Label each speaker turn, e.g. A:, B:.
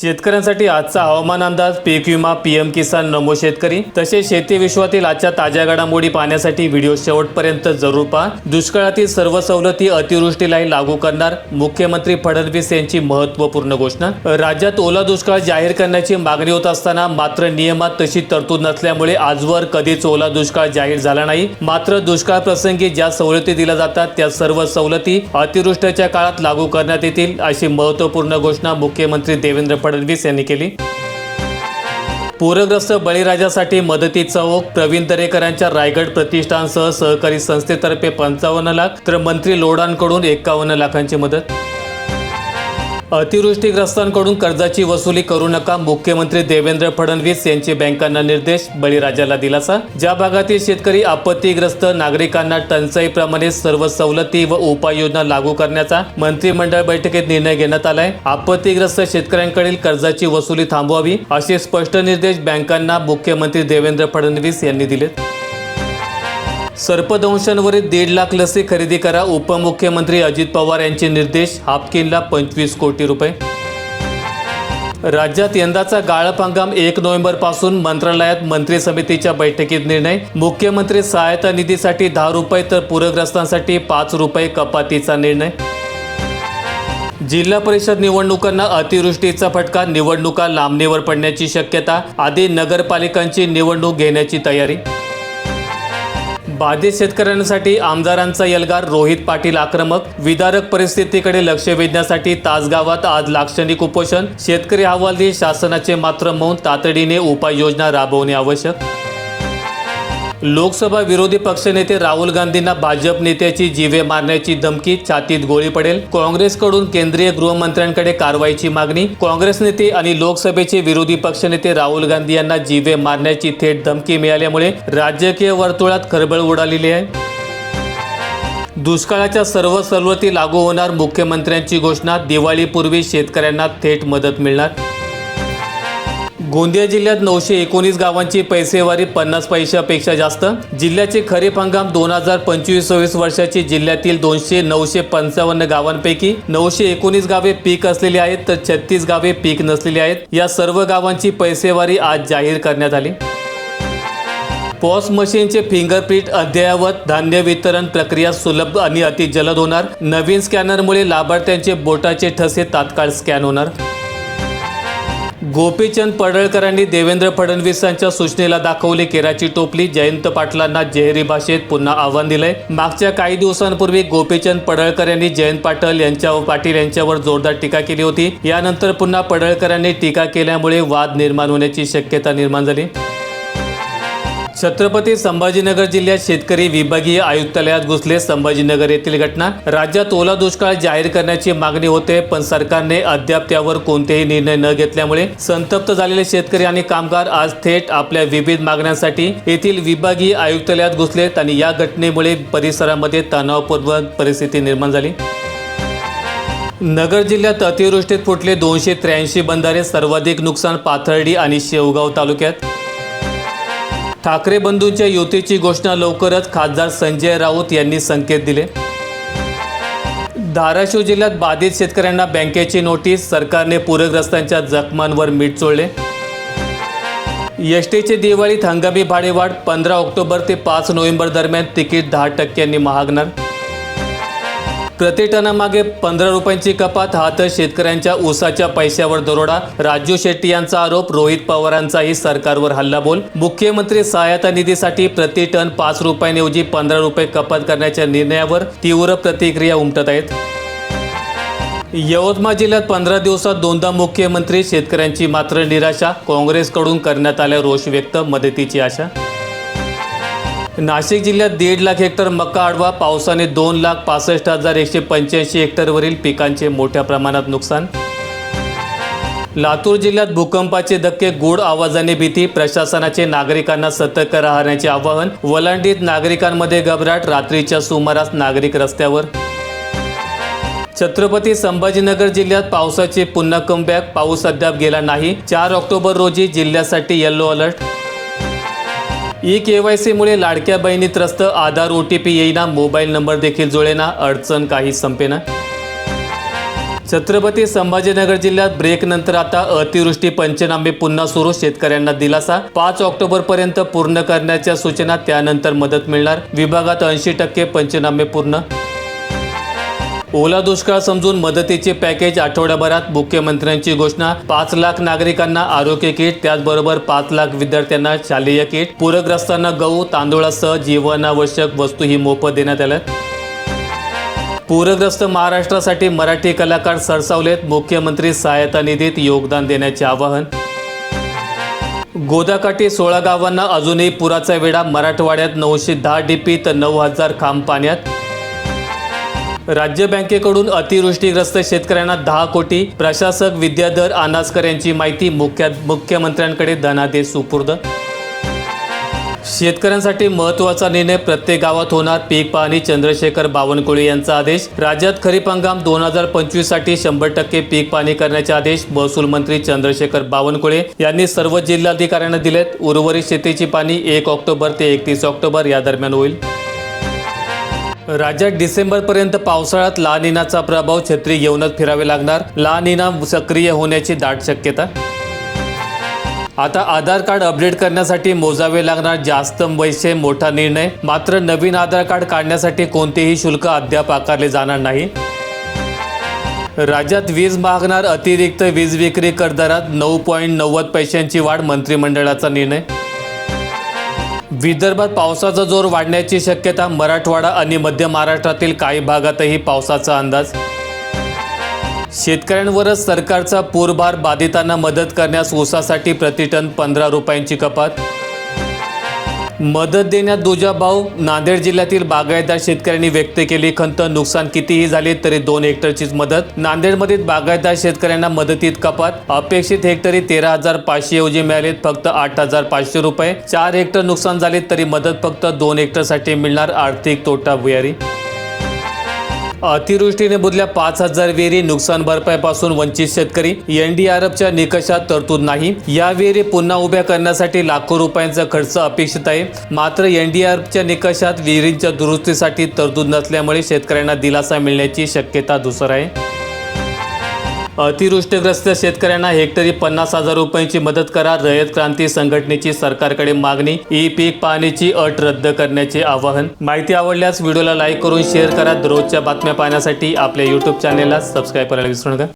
A: शेतकऱ्यांसाठी आजचा हवामान अंदाज पीक विमा पीएम किसान नमो शेतकरी तसेच शेती विश्वातील आजच्या ताज्या घडामोडी पाहण्यासाठी व्हिडिओ शेवटपर्यंत जरूर पहा. दुष्काळातील सर्व सवलती अतिवृष्टीलाही लागू करणार मुख्यमंत्री फडणवीस यांची महत्त्वपूर्ण घोषणा. राज्यात ओला दुष्काळ जाहीर करण्याची मागणी होत असताना मात्र नियमात तशी तरतूद नसल्यामुळे आजवर कधीच ओला दुष्काळ जाहीर झाला नाही. मात्र दुष्काळ प्रसंगी ज्या सवलती दिल्या जातात त्या सर्व सवलती अतिवृष्टीच्या काळात लागू करण्यात येतील अशी महत्त्वपूर्ण घोषणा मुख्यमंत्री देवेंद्र फडणवीस यांनी केली. पूरग्रस्त बळीराजासाठी मदती चौक प्रवीण दरेकरांच्या रायगड प्रतिष्ठानसह सहकारी संस्थेतर्फे पंचावन्न लाख तर मंत्री लोडांकडून एकावन्न लाखांची मदत. अतिवृष्टीग्रस्तांकडून कर्जाची वसुली करू नका. मुख्यमंत्री देवेंद्र फडणवीस यांचे बँकांना निर्देश बळीराजाला दिलासा. ज्या भागातील शेतकरी आपत्तीग्रस्त नागरिकांना टंचाईप्रमाणे सर्व सवलती व उपाययोजना लागू करण्याचा मंत्रिमंडळ बैठकीत निर्णय घेण्यात आलाय. आपत्तीग्रस्त शेतकऱ्यांकडील कर्जाची वसुली थांबवावी असे स्पष्ट निर्देश बँकांना मुख्यमंत्री देवेंद्र फडणवीस यांनी दिलेत. सर्पदंशांवरील दीड लाख लसी खरेदी करा उपमुख्यमंत्री अजित पवार यांचे निर्देश हापकिनला पंचवीस कोटी रुपये. राज्यात यंदाचा गाळप हंगाम एक नोव्हेंबरपासून मंत्रालयात मंत्री समितीच्या बैठकीत निर्णय. मुख्यमंत्री सहायता निधीसाठी दहा रुपये तर पूरग्रस्तांसाठी पाच रुपये कपातीचा निर्णय. जिल्हा परिषद निवडणुकांना अतिवृष्टीचा फटका निवडणुका लांबणीवर पडण्याची शक्यता आधी नगरपालिकांची निवडणूक घेण्याची तयारी. बाधित शेतकऱ्यांसाठी आमदारांचा यलगार रोहित पाटील आक्रमक. विदारक परिस्थितीकडे लक्ष वेधण्यासाठी तासगावात आज लाक्षणिक उपोषण. शेतकरी अहवाल शासनाचे मात्र मौन तातडीने उपाययोजना राबवणे आवश्यक. लोकसभा विरोधी पक्षनेते राहुल गांधींना भाजप नेत्याची जीवे मारण्याची धमकी छातीत गोळी पडेल. काँग्रेसकडून केंद्रीय गृहमंत्र्यांकडे कारवाईची मागणी. काँग्रेस नेते आणि लोकसभेचे विरोधी पक्षनेते राहुल गांधी यांना जीवे मारण्याची थेट धमकी मिळाल्यामुळे राजकीय वर्तुळात खळबळ उडालेली आहे. दुष्काळाच्या सर्व सवलती लागू होणार मुख्यमंत्र्यांची घोषणा. दिवाळीपूर्वी शेतकऱ्यांना थेट मदत मिळणार. गोंदिया जिल्ह्यात नऊशे एकोणीस गावांची पैसेवारी पन्नास पैशापेक्षा जास्त. जिल्ह्याचे खरीप हंगाम दोन हजार पंचवीस सव्वीस वर्षाची जिल्ह्यातील दोनशे नऊशे पंचावन्न गावांपैकी नऊशे एकोणीस गावे पीक असलेली आहेत तर छत्तीस गावे पीक नसलेली आहेत. या सर्व गावांची पैसेवारी आज जाहीर करण्यात आली. पॉस मशीनचे फिंगरप्रिंट अद्ययावत धान्य वितरण प्रक्रिया सुलभ आणि अति जलद होणार. नवीन स्कॅनरमुळे लाभार्थ्यांचे बोटाचे ठसे तात्काळ स्कॅन होणार. गोपीचंद पडळकरांनी देवेंद्र फडणवीसांच्या सूचनेला दाखवली केराची टोपली. जयंत पाटलांना जेहरी भाषेत पुन्हा आव्हान दिलंय. मागच्या काही दिवसांपूर्वी गोपीचंद पडळकर यांनी जयंत पाटील यांच्या पाटील यांच्यावर जोरदार टीका केली होती. यानंतर पुन्हा पडळकरांनी टीका केल्यामुळे वाद निर्माण होण्याची शक्यता निर्माण झाली. छत्रपती संभाजीनगर जिल्ह्यात शेतकरी विभागीय आयुक्तालयात घुसले संभाजीनगर येथील घटना. राज्यात ओला दुष्काळ जाहीर करण्याची मागणी होते पण सरकारने अद्याप त्यावर कोणतेही निर्णय न घेतल्यामुळे संतप्त झालेले शेतकरी आणि कामगार आज थेट आपल्या विविध मागण्यांसाठी येथील विभागीय आयुक्तालयात घुसलेत आणि या घटनेमुळे परिसरामध्ये तणावपूर्ण परिस्थिती निर्माण झाली. नगर जिल्ह्यात अतिवृष्टीत फुटले दोनशे त्र्याऐंशी बंधारे सर्वाधिक नुकसान पाथर्डी आणि शेवगाव तालुक्यात. ठाकरे बंधूंच्या युतीची घोषणा लवकरच खासदार संजय राऊत यांनी संकेत दिले. धाराशिव जिल्ह्यात बाधित शेतकऱ्यांना बँकेची नोटीस सरकारने पूरग्रस्तांच्या जखमांवर मीठ चोळले. एसटीचे दिवाळीत हंगामी भाडेवाढ पंधरा ऑक्टोबर ते पाच नोव्हेंबर दरम्यान तिकीट दहा टक्क्यांनी महागणार. प्रति टनामागे पंधरा रुपयांची कपात हा तर शेतकऱ्यांच्या ऊसाच्या पैशावर दरोडा. राजू शेट्टी यांचा आरोप रोहित पवारांचाही सरकारवर हल्लाबोल. मुख्यमंत्री सहायता निधीसाठी प्रति टन पाच रुपयांऐवजी पंधरा रुपये कपात करण्याच्या निर्णयावर तीव्र प्रतिक्रिया उमटत आहेत. यवतमाळ जिल्ह्यात पंधरा दिवसात दोनदा मुख्यमंत्री शेतकऱ्यांची मात्र निराशा. काँग्रेसकडून करण्यात आल्या रोष व्यक्त मदतीची आशा नाशिक जिल्ह्यात दीड लाख हेक्टर मका आडवा पावसाने दोन लाख पासष्ट हजार एकशे पंच्याऐंशी हेक्टरवरील पिकांचे मोठ्या प्रमाणात नुकसान. लातूर जिल्ह्यात भूकंपाचे धक्के गोड आवाजाने भीती प्रशासनाचे नागरिकांना सतर्क राहण्याचे आवाहन वलांडीत नागरिकांमध्ये घबराट रात्रीच्या सुमारास नागरिक रस्त्यावर. छत्रपती संभाजीनगर जिल्ह्यात पावसाचे पुन्हा कमबॅक पाऊस अद्याप गेला नाही. चार ऑक्टोबर रोजी जिल्ह्यासाठी येल्लो अलर्ट ई केवायसीमुळे लाडक्या बहिणी त्रस्त आधार ओ टी पी येईना मोबाईल नंबर देखील जुळेना अडचण काही संपेना. छत्रपती संभाजीनगर जिल्ह्यात ब्रेक नंतर आता अतिवृष्टी पंचनामे पुन्हा सुरू शेतकऱ्यांना दिलासा. पाच ऑक्टोबर पर्यंत पूर्ण करण्याच्या सूचना त्यानंतर मदत मिळणार. विभागात ऐंशी टक्के पंचनामे पूर्ण. ओला दुष्काळ समजून मदतीचे पॅकेज आठवड्याभरात मुख्यमंत्र्यांची घोषणा पाच लाख नागरिकांना आरोग्य किट त्याचबरोबर पाच लाख विद्यार्थ्यांना शालेय किट. पूरग्रस्तांना गहू तांदूळासह जीवनावश्यक वस्तू ही मोफत देण्यात आल्या पूरग्रस्त महाराष्ट्रासाठी मराठी कलाकार सरसावलेत. मुख्यमंत्री सहायता निधीत योगदान देण्याचे आवाहन. गोदाकाठी सोळा गावांना अजूनही पुराचा वेढा. मराठवाड्यात नऊशे दहा डीपी तर नऊ हजार खांब पाण्यात. राज्य बँकेकडून अतिवृष्टीग्रस्त शेतकऱ्यांना दहा कोटी. प्रशासक विद्याधर आनासकर यांची माहिती मुख्या मुख्यमंत्र्यांकडे धनादेश सुपूर्द. शेतकऱ्यांसाठी महत्त्वाचा निर्णय प्रत्येक गावात होणार पीक पाहणी चंद्रशेखर बावनकुळे यांचा आदेश. राज्यात खरीप हंगाम दोन हजार पंचवीससाठी शंभर टक्के पीक पाहणी करण्याचे आदेश महसूल मंत्री चंद्रशेखर बावनकुळे यांनी सर्व जिल्हाधिकाऱ्यांना दिलेत. उर्वरित शेतीची पाणी एक ऑक्टोबर ते एकतीस ऑक्टोबर या दरम्यान होईल. राज्यात डिसेंबरपर्यंत पावसाळ्यात ला निनाचा प्रभाव छत्री घेऊनच फिरावे लागणार. ला निना सक्रिय होण्याची दाट शक्यता. आता आधार कार्ड अपडेट करण्यासाठी मोजावे लागणार जास्त पैसे मोठा निर्णय. मात्र नवीन आधार कार्ड काढण्यासाठी कोणतेही शुल्क अद्याप आकारले जाणार नाही. राज्यात वीज मागणार अतिरिक्त वीज विक्री करदारात नऊ पॉईंट नव्वद पैशांची वाढ मंत्रिमंडळाचा निर्णय. विदर्भात पावसाचा जोर वाढण्याची शक्यता मराठवाडा आणि मध्य महाराष्ट्रातील काही भागातही पावसाचा अंदाज. शेतकऱ्यांवरच सरकारचा पूरभार बाधितांना मदत करण्यास ऊसासाठी प्रतिटन पंधरा रुपयांची कपात. मदत देण्यात दुजाभाव नांदेड जिल्ह्यातील बागायतदार शेतकऱ्यांनी व्यक्त केली. खंत नुकसान कितीही झाले तरी दोन हेक्टरचीच मदत. नांदेडमध्ये बागायतदार शेतकऱ्यांना मदतीत कपात. अपेक्षित हेक्टरी तेरा हजार पाचशे ऐवजी मिळालेत. फक्त आठ हजार पाचशे रुपये. चार हेक्टर नुकसान झाले तरी मदत फक्त दोन हेक्टरसाठी मिळणार आर्थिक तोटा भुयारी. अतिवृष्टीने बुडल्या पाच हजार विहिरी नुकसान भरपाईपासून वंचित शेतकरी. एनडीआरएफच्या निकषात तरतूद नाही. या विहिरी पुन्हा उभ्या करण्यासाठी लाखो रुपयांचा खर्च अपेक्षित आहे. मात्र एनडीआरएफच्या निकषात विहिरींच्या दुरुस्तीसाठी तरतूद नसल्यामुळे शेतकऱ्यांना दिलासा मिळण्याची शक्यता दुसर आहे. अतिवृष्टीग्रस्त शेतकऱ्यांना हेक्टरी पन्नास हजार रुपयांची मदत करा. रयत क्रांती संघटनेची सरकारकडे मागणी. ई पीक पाहणीची अट रद्द करण्याचे आवाहन. माहिती आवडल्यास व्हिडिओला लाईक करून शेअर करा. दररोजच्या बातम्या पाहण्यासाठी आपल्या यूट्यूब चॅनेलला सबस्क्राईब करायला विसरू नका.